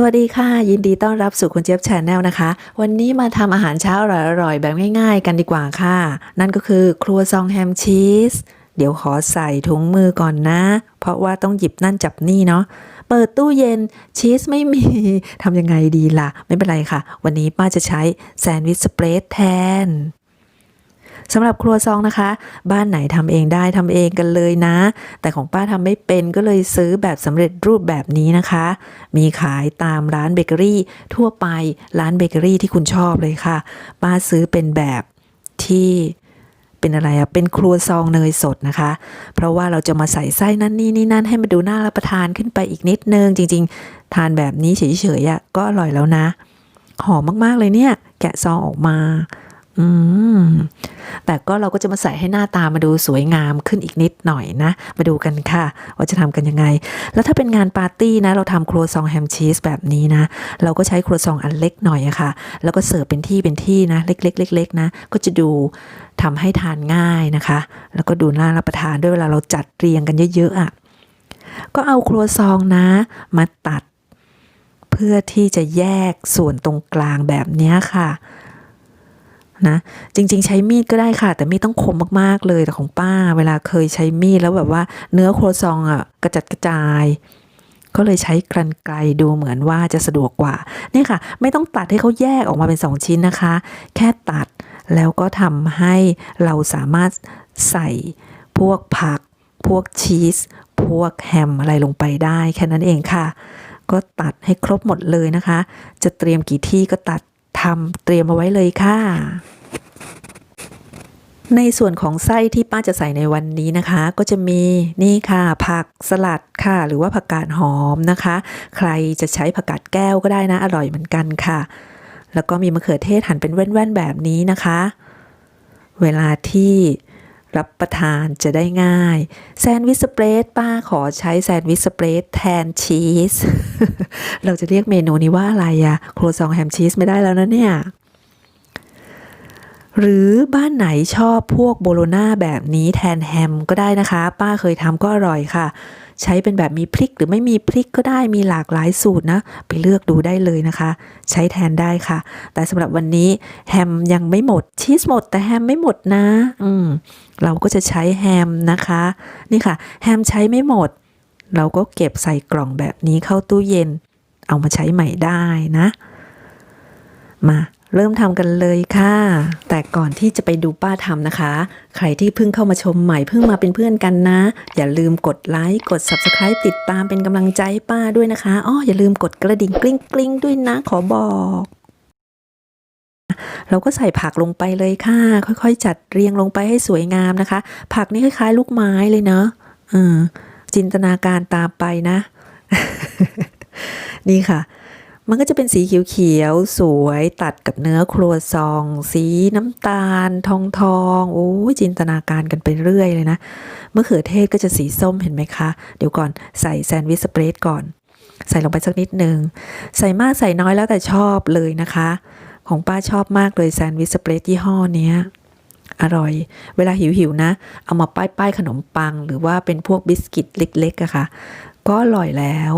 สวัสดีค่ะ ยินดีต้อนรับสู่คุณเจี๊ยบชาแนลนะคะ วันนี้มาทำอาหารเช้าอร่อยๆ แบบง่ายๆ กันดีกว่าค่ะ นั่นก็คือครัวซองแฮมชีส เดี๋ยวขอใส่ถุงมือก่อนนะ เพราะว่าต้องหยิบนั่นจับนี่เนาะเปิดตู้เย็นชีสไม่มีทำยังไงดีล่ะ ไม่เป็นไรค่ะ วันนี้ป้าจะใช้แซนด์วิชสเปรดแทน สำหรับครัวซองนะคะ บ้านไหนทำเองได้ทำเองกันเลยนะ แต่ของป้าทำไม่เป็นก็เลยซื้อแบบสำเร็จรูปแบบนี้นะคะ มีขายตามร้านเบเกอรี่ ทั่วไปร้านเบเกอรี่ที่คุณชอบเลยค่ะ ป้าซื้อเป็นแบบที่เป็นอะไรอะเป็นครัวซองเนยสดนะคะ เพราะว่าเราจะมาใส่ไส้นั่นนี่นี่นั่นให้มันดูน่ารับประทานขึ้นไปอีกนิดนึง จริง ๆ ทานแบบนี้เฉยๆอะก็อร่อยแล้วนะ หอมมากๆเลยเนี่ย แกะซองออกมา อืม แต่ก็เราก็จะมาใส่ให้หน้าตามาดูสวยงามขึ้นอีกนิดหน่อยนะ มาดูกันค่ะ ว่าจะทำกันยังไง แล้วถ้าเป็นงานปาร์ตี้นะ เราทำครัวซองแฮมชีสแบบนี้นะ เราก็ใช้ครัวซองอันเล็กหน่อยอะค่ะ แล้วก็เสิร์ฟเป็นที่เป็นที่นะ เล็กๆเล็กๆนะ ก็จะดูทำให้ทานง่ายนะคะ แล้วก็ดูน่ารับประทานด้วยเวลาเราจัดเรียงกันเยอะๆอะก็เอาครัวซองนะ มาตัด เพื่อที่จะแยกส่วนตรงกลางแบบนี้ค่ะ นะจริง ๆ ใช้มีดก็ได้ค่ะ แต่ไม่ต้องคมมากๆเลยแต่ของป้า เวลาเคยใช้มีดแล้วแบบว่าเนื้อโครซองอะกระจัดกระจาย ก็เลยใช้กรรไกรดูเหมือนว่าจะสะดวกกว่าเนี่ยค่ะ ไม่ต้องตัดให้เขาแยกออกมาเป็นสองชิ้นนะคะ แค่ตัดแล้วก็ทำให้เราสามารถใส่พวกผัก พวกชีส พวกแฮมอะไรลงไปได้แค่นั้นเองค่ะ ก็ตัดให้ครบหมดเลยนะคะ จะเตรียมกี่ที่ก็ตัด ทำเตรียมเอาไว้เลยค่ะ ในส่วนของไส้ที่ป้าจะใส่ในวันนี้นะคะ ก็จะมีนี่ค่ะ ผักสลัดค่ะ หรือว่าผักกาดหอมนะคะ ใครจะใช้ผักกาดแก้วก็ได้นะ อร่อยเหมือนกันค่ะ แล้วก็มีมะเขือเทศหั่นเป็นแว่นๆแบบนี้นะคะ เวลาที่ รับประทานจะได้ง่าย แซนด์วิชสเปรดป้าขอใช้แซนด์วิชสเปรดแทนชีส เราจะเรียกเมนูนี้ว่าอะไรอะครัวซองแฮมชีสไม่ได้แล้วนะเนี่ย หรือบ้านไหนชอบพวกโบโลนาแบบนี้แทนแฮมก็ได้นะคะ ป้าเคยทำก็อร่อยค่ะ ใช้เป็นแบบมีพริกหรือไม่มีพริกก็ได้มีหลากหลายสูตรนะ ไปเลือกดูได้เลยนะคะ ใช้แทนได้ค่ะ แต่สำหรับวันนี้แฮมยังไม่หมดชีสหมด แต่แฮมไม่หมดนะอืมเราก็จะใช้แฮมนะคะ นี่ค่ะ แฮมใช้ไม่หมด เราก็เก็บใส่กล่องแบบนี้เข้าตู้เย็น เอามาใช้ใหม่ได้นะ มา เริ่มทำกันเลยค่ะ แต่ก่อนที่จะไปดูป้าทำนะคะ ใครที่เพิ่งเข้ามาชมใหม่เพิ่งมาเป็นเพื่อนกันนะ อย่าลืมกดไลค์ กด Subscribe ติดตามเป็นกำลังใจป้าด้วยนะคะอ้ออย่าลืมกดกระดิ่งกริ๊งกริ๊งด้วยนะขอบอก เราก็ใส่ผักลงไปเลยค่ะ ค่อยๆ จัดเรียงลงไปให้สวยงามนะคะ ผักนี่คล้ายๆ ลูกไม้เลยเนาะจินตนาการตามไปนะ นี่ค่ะ มันก็จะเป็นสีเขียวๆ สวยตัดกับเนื้อครัวซอง สีน้ำตาล ทองทองโอ้ยจินตนาการกันไปเรื่อยเลยนะมะเขือเทศก็จะสีส้มเห็นไหมคะ เดี๋ยวก่อนใส่แซนด์วิชสเปรดก่อน ใส่ลงไปสักนิดนึงใส่มากใส่น้อยแล้วแต่ชอบเลยนะคะ ของป้าชอบมากเลยแซนด์วิชสเปรดยี่ห้อเนี้ยอร่อย เวลาหิวๆนะ เอามาป้ายป้ายๆขนมปัง หรือว่าเป็นพวกบิสกิตเล็กๆอะค่ะ ก็อร่อยแล้ว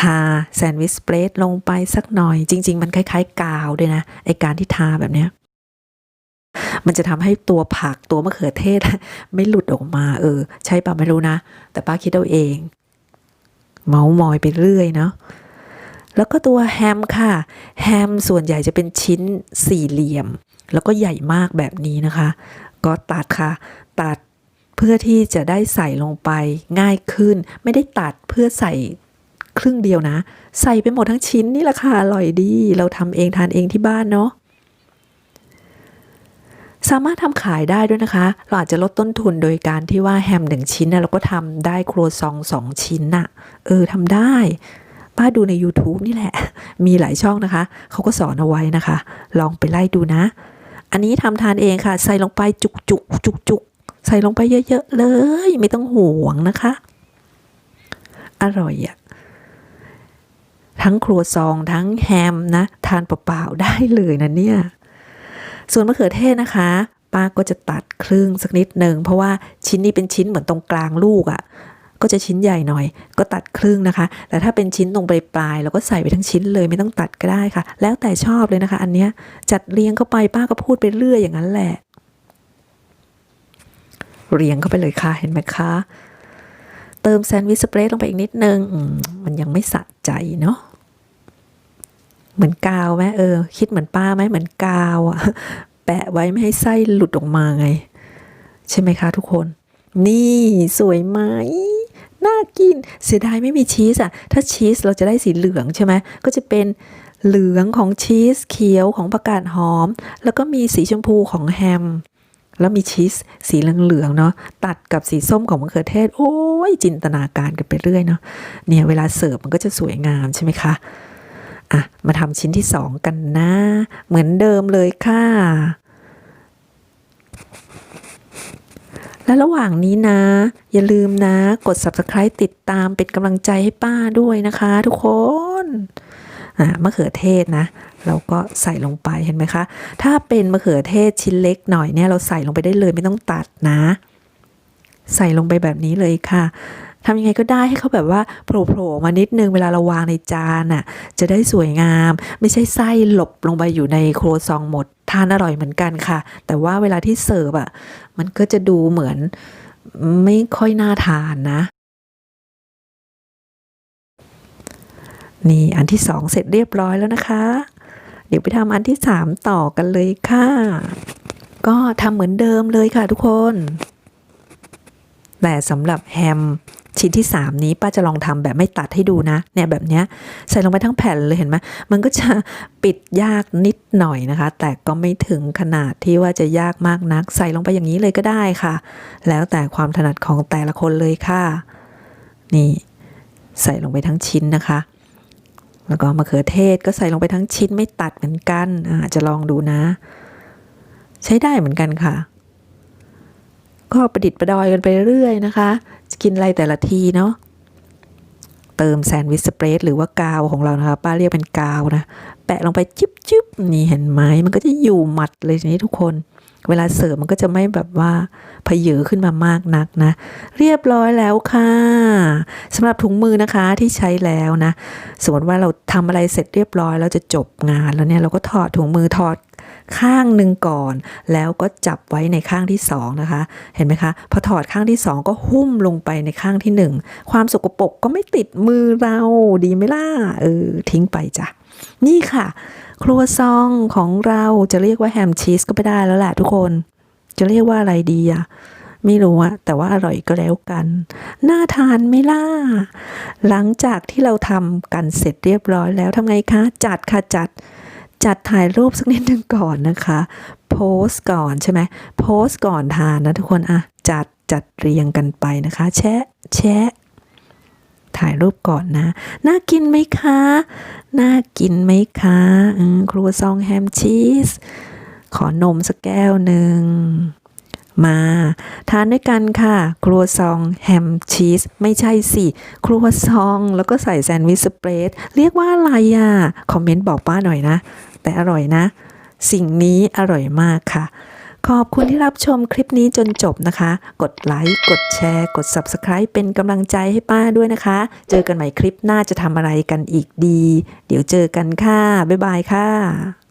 ทาแซนด์วิชสเปรดลงไปสักหน่อย จริง ๆ มันคล้าย ๆ กาวด้วยนะ ไอการที่ทาแบบเนี้ยมันจะทำให้ตัวผักตัวมะเขือเทศ ไม่หลุดออกมา เออ ใช่ป่ะไม่รู้นะ แต่ป้าคิดเอาเอง เมาส์มอยไปเรื่อยเนาะแล้วก็ตัวแฮมค่ะ แฮมส่วนใหญ่จะเป็นชิ้นสี่เหลี่ยม แล้วก็ใหญ่มากแบบนี้นะคะ ก็ตัดค่ะ ตัดเพื่อที่จะได้ใส่ลงไปง่ายขึ้น ไม่ได้ตัดเพื่อใส่ ครึ่งเดียวนะ ใส่ไปหมดทั้งชิ้นนี่แหละค่ะ อร่อยดี เราทำเองทานเองที่บ้านเนาะสามารถทำขายได้ด้วยนะคะ เราอาจจะลดต้นทุนโดยการที่ว่าแฮมหนึ่งชิ้นนะเราก็ทำได้ครัวซองสองชิ้นน่ะ เออทำได้ ป้าดูใน YouTube นี่แหละ มีหลายช่องนะคะ เขาก็สอนเอาไว้นะคะ ลองไปไล่ดูนะ อันนี้ทำทานเองค่ะ ใส่ลงไปจุกจุกจุกจุกใส่ลงไปเยอะ ๆ เลย ไม่ต้องห่วงนะคะ อร่อยอะ ทั้งครัวซองทั้งแฮมนะ ทานเปล่าๆได้เลยนะเนี่ย ส่วนมะเขือเทศนะคะ ป้าก็จะตัดครึ่งสักนิดหนึ่งเพราะว่าชิ้นนี้เป็นชิ้นเหมือนตรงกลางลูกอะ่ะก็จะชิ้นใหญ่หน่อย ก็ตัดครึ่งนะคะ แต่ถ้าเป็นชิ้นตรงปลายๆเราก็ใส่ไปทั้งชิ้นเลยไม่ต้องตัดก็ได้ค่ะ แล้วแต่ชอบเลยนะคะ อันเนี้ยจัดเรียงเข้าไปป้าก็พูดไปเรื่อยอย่างนั้นแหละ เรียงเข้าไปเลยค่ะเห็นไหมคะ เติมแซนด์วิชสเปรดลงไปอีกนิดนึง มันยังไม่สะใจเนาะเหมือนกาวไหมเออ คิดเหมือนป้าไหมเหมือนกาวอะแปะไว้ไม่ให้ไส้หลุดออกมาไง ใช่ไหมคะทุกคน นี่สวยไหมน่ากิน เสียดายไม่มีชีสอะ ถ้าชีสเราจะได้สีเหลืองใช่ไหมก็จะเป็นเหลืองของชีสเขียวของผักกาดหอม แล้วก็มีสีชมพูของแฮม แล้วมีชีสสีเหลืองๆเนาะตัดกับสีส้มของมะเขือเทศ โอ้ยจินตนาการกันไปเรื่อยเนาะเนี่ยเวลาเสิร์ฟมันก็จะสวยงามใช่ไหมคะอะมาทำชิ้นที่สองกันนะ เหมือนเดิมเลยค่ะ และระหว่างนี้นะ อย่าลืมนะ กด subscribe ติดตามเป็นกำลังใจให้ป้าด้วยนะคะทุกคนอะมะเขือเทศนะ เราก็ใส่ลงไปเห็นไหมคะ ถ้าเป็นมะเขือเทศชิ้นเล็กหน่อยเนี่ยเราใส่ลงไปได้เลยไม่ต้องตัดนะ ใส่ลงไปแบบนี้เลยค่ะทำยังไงก็ได้ให้เขาแบบว่าโผล่ๆมานิดนึงเวลาเราวางในจานน่ะจะได้สวยงาม ไม่ใช่ไส้หลบลงไปอยู่ในโครซองหมด ทานอร่อยเหมือนกันค่ะ แต่ว่าเวลาที่เสิร์ฟอะมันก็จะดูเหมือนไม่ค่อยน่าทานนะ นี่อันที่สองเสร็จเรียบร้อยแล้วนะคะ เดี๋ยวไปทำอันที่สามต่อกันเลยค่ะ ก็ทำเหมือนเดิมเลยค่ะทุกคน แต่สำหรับแฮมชิ้นที่ 3 นี้ป้าจะลองทำแบบไม่ตัดให้ดูนะ เนี่ยแบบเนี้ยใส่ลงไปทั้งแผ่นเลยเห็นไหมมันก็จะปิดยากนิดหน่อยนะคะ แต่ก็ไม่ถึงขนาดที่ว่าจะยากมากนัก ใส่ลงไปอย่างนี้เลยก็ได้ค่ะ แล้วแต่ความถนัดของแต่ละคนเลยค่ะ นี่ ใส่ลงไปทั้งชิ้นนะคะ แล้วก็มะเขือเทศก็ใส่ลงไปทั้งชิ้นไม่ตัดเหมือนกันอาจะลองดูนะ ใช้ได้เหมือนกันค่ะ ก็ประดิษฐ์ประดอยกันไปเรื่อยนะคะ จะกินอะไรแต่ละทีเนาะเติมแซนด์วิชสเปรดหรือว่ากาวของเรานะคะ ป้าเรียกเป็นกาวนะ แปะลงไปจิ๊บจิ๊บนี่เห็นไหมมันก็จะอยู่หมัดเลยทีนี้ทุกคน เวลาเสิร์ฟมันก็จะไม่แบบว่าเพเยอขึ้นมามากนักนะ เรียบร้อยแล้วค่ะสำหรับถุงมือนะคะที่ใช้แล้วนะ สมมติว่าเราทำอะไรเสร็จเรียบร้อยแล้วจะจบงานแล้วเนี่ยเราก็ถอดถุงมือถอดข้างหนึ่งก่อน แล้วก็จับไว้ในข้างที่สองนะคะ เห็นไหมคะพอถอดข้างที่สองก็หุ้มลงไปในข้างที่หนึ่งความสกปรกก็ไม่ติดมือเราดีไหมล่ะเออทิ้งไปจ้ะนี่ค่ะ ครัวซองของเราจะเรียกว่าแฮมชีสก็ไม่ได้แล้วแหละทุกคน จะเรียกว่าอะไรดีอะไม่รู้อะแต่ว่าอร่อยก็แล้วกัน น่าทานไม่ล่ะ หลังจากที่เราทำกันเสร็จเรียบร้อยแล้วทำไงคะ จัดค่ะจัด จัดถ่ายรูปสักนิดหนึ่งก่อนนะคะ โพสก่อนใช่ไหมโพสก่อนทานนะทุกคนอะจัดจัดเรียงกันไปนะคะ แชะแชะ ถ่ายรูปก่อนนะ น่ากินไหมคะ น่ากินไหมคะครัวซองแฮมชีส ขอนมสักแก้วหนึ่งมา ทานด้วยกันค่ะ ครัวซองแฮมชีส ไม่ใช่สิ ครัวซองแล้วก็ใส่แซนด์วิชสเปรดเรียกว่าอะไรอะ คอมเมนต์บอกป้าหน่อยนะ แต่อร่อยนะ สิ่งนี้อร่อยมากค่ะ ขอบคุณที่รับชมคลิปนี้จนจบนะคะ กดไลค์ กดแชร์ กด Subscribe เป็นกำลังใจให้ป้าด้วยนะคะ เจอกันใหม่คลิปหน้าจะทำอะไรกันอีกดี เดี๋ยวเจอกันค่ะ บ๊ายบายค่ะ